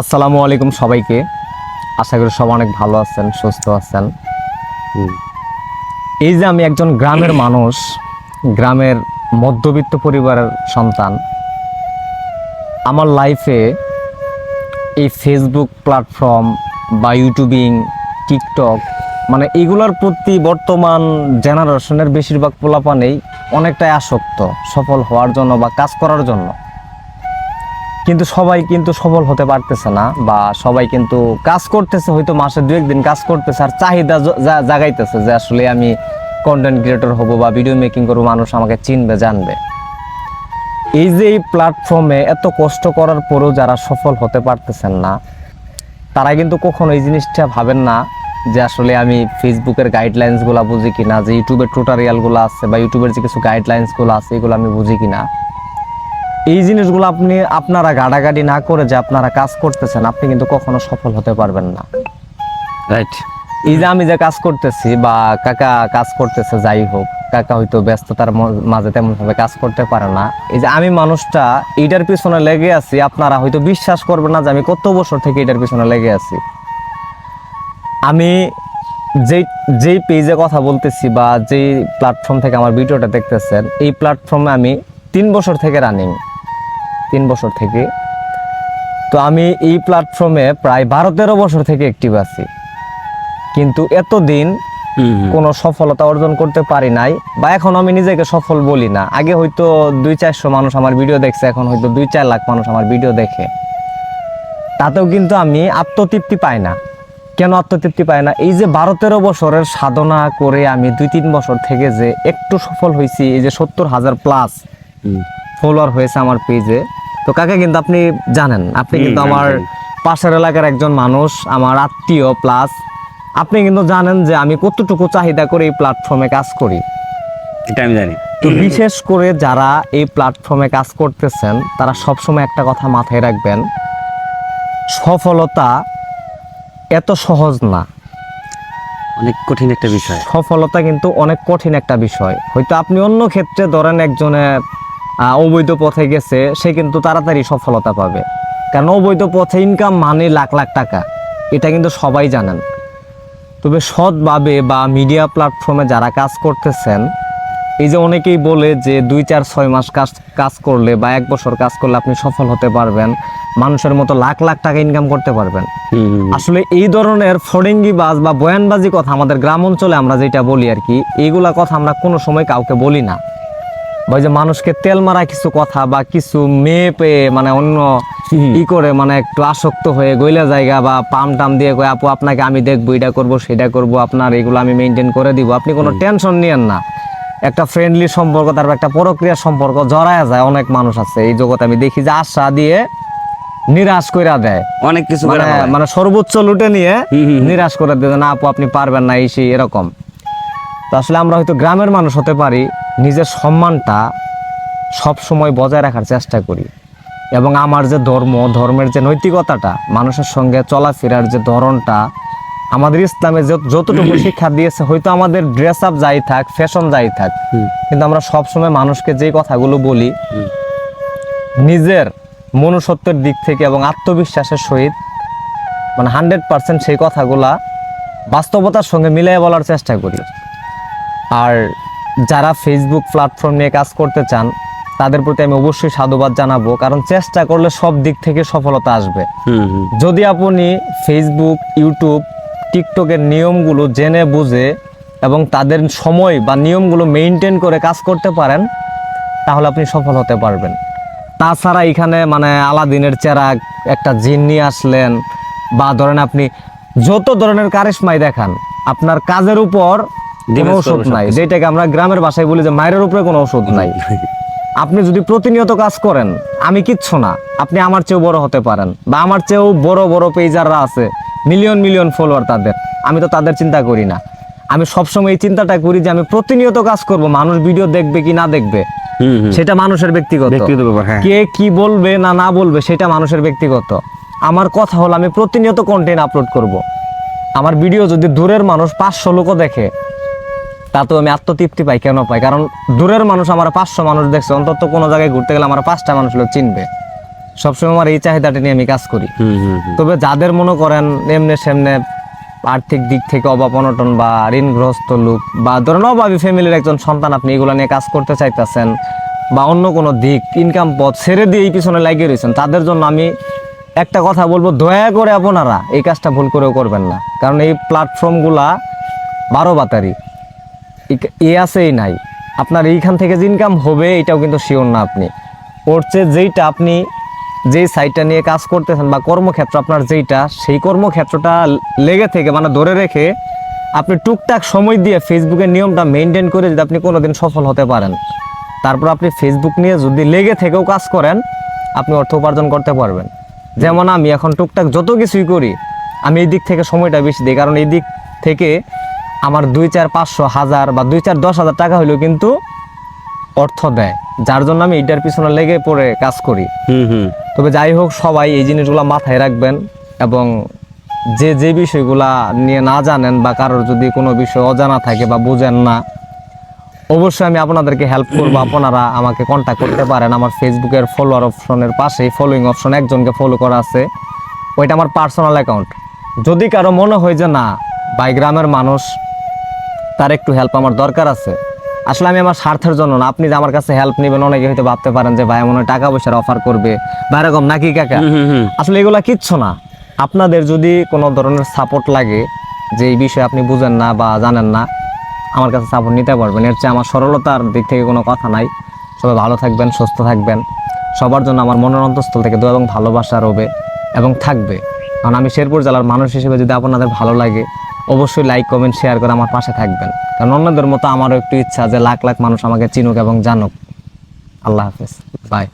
আসসালামু আলাইকুম সবাইকে। আশা করি সবাই অনেক ভালো আছেন সুস্থ আছেন। এই যে আমি একজন গ্রামের মানুষ গ্রামের মধ্যবিত্ত পরিবারের সন্তান আমার লাইফে এই ফেসবুক প্ল্যাটফর্ম বা ইউটিউবিং টিকটক মানে এগুলোর প্রতি বর্তমান জেনারেশনের বেশিরভাগ পোলাপানেই অনেকটাই আসক্ত সফল হওয়ার জন্য বা কাজ করার জন্য। কিন্তু সবাই কিন্তু সফল হতে পারতেছে না বা সবাই কিন্তু কাজ করতেছে, হয়তো মাসে দু একদিন কাজ করতেছে আর চাহিদা জাগাইতেছে যে আসলে আমি কন্টেন্ট ক্রিয়েটর হব বা ভিডিও মেকিং করব, মানুষ আমাকে চিনবে, জানবে। এই যে এই প্ল্যাটফর্মে এত কষ্ট করার পরেও যারা সফল হতে পারতেছেন না, তারা কিন্তু কখনো এই জিনিসটা ভাবেন না যে আসলে আমি ফেসবুকের গাইডলাইন্সগুলো বুঝি কিনা, যে ইউটিউবের টোটারিয়ালগুলো আছে বা ইউটিউবের যে কিছু গাইডলাইন্সগুলো আছে, এগুলো আমি বুঝি কিনা। এই জিনিসগুলো আপনি আপনারা গাড়াগাড়ি না করে যে আপনারা কাজ করতেছেন আপনি কিন্তু কখনো সফল হতে পারবেন না। রাইট এই যে আমি যে কাজ করতেছি বা কাকা কাজ করতেছে যাই হোক কাকা হয়তো ব্যস্ততার মাঝে তেমন ভাবে কাজ করতে পারে না। এই যে আমি মানুষটা এইটার পিছনে লেগে আছি আপনারা হয়তো বিশ্বাস করবেন না যে আমি কত বছর থেকে এটার পিছনে লেগে আছি। আমি যেই যেই পেজে কথা বলতেছি বা যেই প্ল্যাটফর্ম থেকে আমার ভিডিওটা দেখতেছেন এই প্ল্যাটফর্মে আমি তিন বছর থেকে রানিং তিন বছর থেকে। তো আমি এই প্ল্যাটফর্মে প্রায় বারো তেরো বছর থেকে অ্যাক্টিভ আছি। কিন্তু এতদিন কোনো সফলতা অর্জন করতে পারি নাই বা এখন আমি নিজেকে সফল বলি না। আগে হয়তো দুই চারশো মানুষ আমার ভিডিও দেখছে এখন হয়তো দুই চার লাখ মানুষ আমার ভিডিও দেখে। তাতেও কিন্তু আমি আত্মতৃপ্তি পাই না। কেন আত্মতৃপ্তি পাই না? এই যে বারো তেরো বছরের সাধনা করে আমি দুই তিন বছর থেকে যে একটু সফল হয়েছি এই যে সত্তর হাজার প্লাস ফলোয়ার হয়েছে আমার পেজে তো কাকে কিন্তু আপনি জানেন? আপনি কিন্তু আমার পাশের এলাকার একজন মানুষ আমার আত্মীয় প্লাস আপনি কিন্তু জানেন যে আমি কতটুকু চাহিদা করে এই প্ল্যাটফর্মে কাজ করি। এটা আমি জানি। তো বিশেষ করে যারা এই প্ল্যাটফর্মে কাজ করতেছেন তারা সবসময় একটা কথা মাথায় রাখবেন সফলতা এত সহজ না। অনেক কঠিন একটা বিষয়। সফলতা কিন্তু অনেক কঠিন একটা বিষয়। হয়তো আপনি অন্য ক্ষেত্রে ধরেন একজনের আহ, অবৈধ পথে গেছে সে কিন্তু তাড়াতাড়ি সফলতা পাবে। কারণ অবৈধ পথে ইনকাম মানে লাখ লাখ টাকা। এটা কিন্তু সবাই জানেন। তবে সৎভাবে বা মিডিয়া প্ল্যাটফর্মে যারা কাজ করতেছেন এই যে অনেকেই বলে যে দুই চার ছয় মাস কাজ কাজ করলে বা এক বছর কাজ করলে আপনি সফল হতে পারবেন মানুষের মতো লাখ লাখ টাকা ইনকাম করতে পারবেন। আসলে এই ধরনের ফড়িঙ্গি বাজ বা বয়ানবাজি কথা আমাদের গ্রাম অঞ্চলে আমরা যেটা বলি আর কি এইগুলা কথা আমরা কোনো সময় কাউকে বলি না। ওই যে মানুষকে তেল মারা কিছু কথা বা কিছু মেয়ে পেয়ে মানে অন্য ই করে মানে একটু আসক্ত হয়ে গইলা জায়গা বা পাম টাম দিয়ে কয় আপু আপনাকে আমি দেখব এটা করব সেটা করব আপনার এগুলো আমি মেনটেন করে দিব। আপনি কোনো টেনশন নিয়েন না। একটা ফ্রেন্ডলি সম্পর্ক তারপর একটা প্রক্রিয়া সম্পর্ক জড়ায় যায় অনেক মানুষ আছে। এই জগতে আমি দেখি যে আশা দিয়ে নিরাশ কইরা দেয়। অনেক কিছু মানে করে। মানে সর্বোচ্চ লুটে নিয়ে। নিরাশ করে দেবে না আপু আপনি পারবেন না এই সেই এরকম। তো আসলে আমরা হয়তো গ্রামের মানুষ হতে পারি নিজের সম্মানটা সব সময় বজায় রাখার চেষ্টা করি। এবং আমার যে ধর্ম ধর্মের যে নৈতিকতাটা মানুষের সঙ্গে চলাফেরার যে ধরনটা আমাদের ইসলামে যত- যতটুকু শিক্ষা দিয়েছে হয়তো আমাদের ড্রেস আপ যাই থাক ফ্যাশন যাই থাক কিন্তু আমরা সব সময় মানুষকে যেই কথাগুলো বলি নিজের মনুষ্যত্বের দিক থেকে এবং আত্মবিশ্বাসের সহিত মানে হান্ড্রেড পার্সেন্ট সেই কথাগুলা বাস্তবতার সঙ্গে মিলিয়ে বলার চেষ্টা করি। আর যারা ফেসবুক প্ল্যাটফর্ম নিয়ে কাজ করতে চান তাদের প্রতি আমি অবশ্যই সাধুবাদ জানাব কারণ চেষ্টা করলে সব দিক থেকে সফলতা আসবে। যদি আপনি ফেসবুক ইউটিউব টিকটকের নিয়মগুলো জেনে বুঝে এবং তাদের সময় বা নিয়মগুলো মেনটেন করে কাজ করতে পারেন তাহলে আপনি সফল হতে পারবেন তাছাড়া এখানে মানে আলাদিনের চেরাগ একটা জিন নিয়ে আসলেন বা ধরেন আপনি যত ধরনের কারিশমাই দেখান আপনার কাজের উপর কোনো ওষুধ নাই। যেটাকে আমরা গ্রামের ভাষায় বলি যে মায়ের উপরে কোনো ওষুধ নাই। আপনি যদি প্রতিনিয়ত কাজ করেন আমি কিচ্ছু না। আপনি আমার চেয়েও বড় হতে পারেন বা আমার চেয়েও বড় বড় পেজাররা আছে মিলিয়ন মিলিয়ন ফলোয়ার তাদের। আমি তো তাদের চিন্তা করি না। আমি সবসময় এই চিন্তাটা করি যে আমি প্রতিনিয়ত কাজ করব। মানুষ ভিডিও দেখবে কি না দেখবে। সেটা মানুষের ব্যক্তিগত। হ্যাঁ। কে কি বলবে না না বলবে সেটা মানুষের ব্যক্তিগত। আমার কথা হলো আমি প্রতিনিয়ত কন্টেন্ট আপলোড করব। আমার ভিডিও যদি দূরের মানুষ পাঁচশো লোকও দেখে তাতেও আমি আত্মতৃপ্তি পাই কেন পাই? কারণ দূরের মানুষ আমার পাঁচশো মানুষ দেখছে অন্তত কোনো জায়গায় ঘুরতে গেলে আমার পাঁচটা মানুষ লোক চিনবে। সবসময় আমার এই চাহিদাটা নিয়ে আমি কাজ করি। তবে যাদের মনে করেন এমনি সেমনে আর্থিক দিক থেকে অভাব অনটন বা ঋণগ্রস্ত লোক বা ধরেন অভাবী ফ্যামিলির একজন সন্তান আপনি এগুলো নিয়ে কাজ করতে চাইতেছেন বা অন্য কোনো দিক ইনকাম পথ ছেড়ে দিয়ে এই পিছনে লাগিয়ে রয়েছেন তাদের জন্য আমি একটা কথা বলব দয়া করে আপনারা এই কাজটা ভুল করেও করবেন না। কারণ এই প্ল্যাটফর্মগুলা বারো বাতারি। এ আছে এই নাই। আপনার এইখান থেকে যে ইনকাম হবে, এটাও কিন্তু শিওর না আপনি। ওর চেয়ে যেইটা আপনি যেই সাইটটা নিয়ে কাজ করতেছেন বা কর্মক্ষেত্র আপনার যেইটা, সেই কর্মক্ষেত্রটা লেগে থেকে মানে ধরে রেখে আপনি টুকটাক সময় দিয়ে ফেসবুকের নিয়মটা মেনটেন করে যদি আপনি কোনোদিন সফল হতে পারেন। তারপর আপনি ফেসবুক নিয়ে যদি লেগে থেকেও কাজ করেন, আপনি অর্থ উপার্জন করতে পারবেন। যেমন আমি এখন টুকটাক যত কিছুই করি, আমি এই দিক থেকে সময়টা বেশি দিই, কারণ এই দিক থেকে আমার দুই চার পাঁচশো হাজার বা দুই চার দশ হাজার টাকা হলেও কিন্তু অর্থ দেয় যার জন্য আমি এটার পিছনে লেগে পড়ে কাজ করি। তবে যাই হোক সবাই এই জিনিসগুলো মাথায় রাখবেন এবং যে যে বিষয়গুলা নিয়ে না জানেন বা কারোর যদি কোনো বিষয় অজানা থাকে বা বুঝেন না অবশ্যই আমি আপনাদেরকে হেল্প করব। আপনারা আমাকে কন্ট্যাক্ট করতে পারেন। আমার ফেসবুকের ফলোয়ার অপশনের পাশেই ফলোইং অপশন একজনকে ফলো করা আছে। ওইটা আমার পার্সোনাল অ্যাকাউন্ট যদি কারও মনে হয় যে না বাই গ্রামের মানুষ তার একটু হেল্প আমার দরকার আছে। আসলে আমি আমার স্বার্থের জন্য না আপনি যে আমার কাছে হেল্প নেবেন অনেকে হয়তো ভাবতে পারেন যে ভাই মনে টাকা পয়সার অফার করবে। বা এরকম নাকি কাকা? আসলে এগুলা কিচ্ছু না। আপনাদের যদি কোনো ধরনের সাপোর্ট লাগে যে এই বিষয়ে আপনি বুঝেন না বা জানেন না আমার কাছে সাপোর্ট নিতে পারবেন। এর চেয়ে আমার সরলতার দিক থেকে কোনো কথা নাই। সবাই ভালো থাকবেন সুস্থ থাকবেন। সবার জন্য আমার মনের অন্তঃস্থল থেকে দোয়া এবং ভালোবাসা রবে এবং থাকবে। কারণ আমি শেরপুর জেলার মানুষ হিসেবে যদি আপনাদের ভালো লাগে অবশ্যই লাইক কমেন্ট শেয়ার করে আমার পাশে থাকবেন। কারণ অন্যদের মতো আমারও একটু ইচ্ছা যে লাখ লাখ মানুষ আমাকে চিনুক এবং জানুক। আল্লাহ হাফিজ। বাই